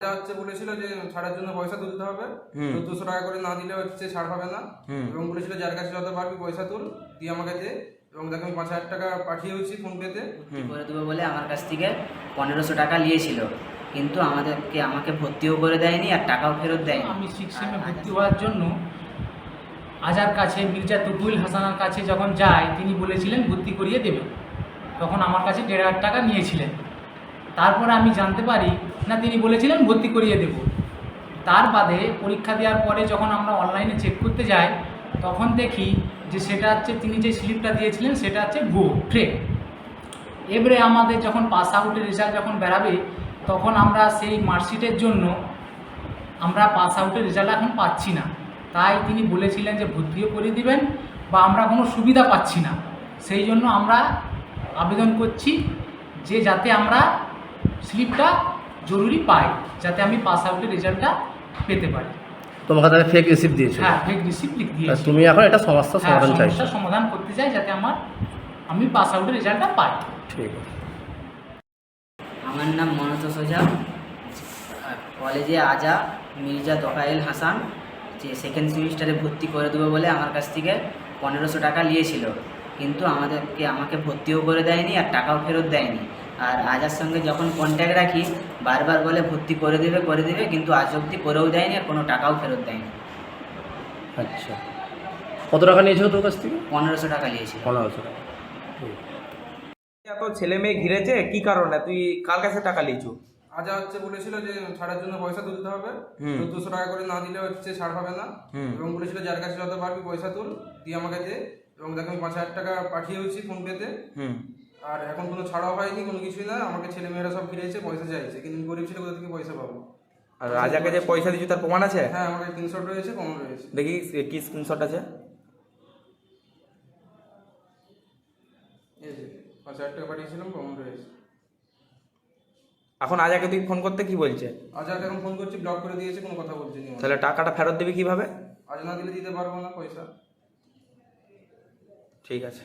যা হচ্ছে বলেছিল যে ছাড়ের জন্য পয়সা তুলতে হবে। চোদ্দশো টাকা করে না দিলে হচ্ছে ছাড় পাবে না। হুম। এবং বলেছিল যার কাছে যত পারবি পয়সা তুল দিয়ে আমাকে দে। এবং দেখো আমি পাঁচ হাজার টাকা পাঠিয়েছি ফোন পেতে করে দেবো বলে আমার কাছ থেকে পনেরোশো টাকা নিয়েছিল। কিন্তু আমাদেরকে আমাকে ভর্তিও করে দেয়নি আর টাকাও ফেরত দেয়নি। আমি সিক্স সেমে ভর্তি হওয়ার জন্য আজার কাছে মির্জা তবুল হাসানার কাছে যখন যাই তিনি বলেছিলেন ভর্তি করিয়ে দেবেন তখন আমার কাছে দেড় হাজার টাকা নিয়েছিলেন। তারপরে আমি জানতে পারি, না তিনি বলেছিলেন ভর্তি করিয়ে দেব। তার বাদে পরীক্ষা দেওয়ার পরে যখন আমরা অনলাইনে চেক করতে যাই, তখন দেখি যে সেটা হচ্ছে তিনি যে স্লিপটা দিয়েছিলেন সেটা হচ্ছে গো ট্রেক এবারে আমাদের যখন পাস আউটের রেজাল্ট যখন বেরাবে, তখন আমরা সেই মার্কশিটের জন্য আমরা পাস আউটের রেজাল্ট এখন পাচ্ছি না। তাই তিনি বলেছিলেন যে ভর্তিও করে দিবেন বা আমরা কোনো সুবিধা পাচ্ছি না। সেই জন্য আমরা আবেদন করছি যে যাতে আমরা স্লিপটা জরুরি পাই যাতে আমি পাস আউটের রেজাল্টটা পেতে পারি। তোমাকে তাহলে ফেক রিসিপ্ট দিয়েছিল হ্যাঁ ফেক রিসিপ্ট লিখ দিয়েছি। তুমি এখন এটা সমস্যা হ্যাঁ সমাধান চাইছো। সমস্যার সমাধান করতে চাই যাতে আমার আমি পাস আউটের রেজাল্টটা পাই। ঠিক আছে। আমার নাম মনোজ সোজা। কলেজে আজা মির্জা দোকাইল হাসান যে সেকেন্ড সেমিস্টারে ভর্তি করে দেবো বলে আমার কাছ থেকে পনেরোশো টাকা নিয়েছিল। কিন্তু আমাদেরকে আমাকে ভর্তিও করে দেয়নি আর টাকাও ফেরত দেয়নি। আর আজার সঙ্গে যখন কন্ট্যাক্ট রাখি বারবার বলে ভর্তি করে দেবে করে দেবে কিন্তু আজ অবধি করেও দেয়নি আর কোনো টাকাও ফেরত দেয়নি। আচ্ছা। কত টাকা নিয়েছিল তোর কাছ থেকে? পনেরোশো টাকা নিয়েছিল। পনেরোশো টাকা। এত ছেলে মেয়ে ঘিরেছে কি কারণে? তুই কার কাছে টাকা লিচু আজা হচ্ছে বলেছিল যে ছাড়ের জন্য পয়সা তুলতে হবে। হুম। চোদ্দশো টাকা করে না দিলে হচ্ছে ছাড় পাবে না। হুম। এবং বলেছিল যার কাছে যত পারবি পয়সা তুল দিয়ে আমাকে দে। এবং দেখো আমি পাঁচ হাজার টাকা পাঠিয়েছি ফোন পেতে হুম। আর এখন কোনো ছাড়াও হয়নি কোনো কিছুই না। আমাকে ছেলে মেয়েরা সব ফিরেছে পয়সা চাইছে কিন্তু গরিব ছেলে কোথা থেকে পয়সা পাবো? আর রাজাকে যে পয়সা দিচ্ছি তার প্রমাণ আছে? হ্যাঁ আমার তিনশো রয়েছে প্রমাণ রয়েছে। দেখি কি স্ক্রিনশট আছে? এই যে পাঁচ হাজার টাকা পাঠিয়েছিলাম কম রয়েছে। এখন আজাকে তুই ফোন করতে কি বলছে? আজ আর এখন ফোন করছি ব্লক করে দিয়েছে কোনো কথা বলছে নি। তাহলে টাকাটা ফেরত দিবি কীভাবে? আজ না দিলে দিতে পারব না পয়সা। ঠিক আছে।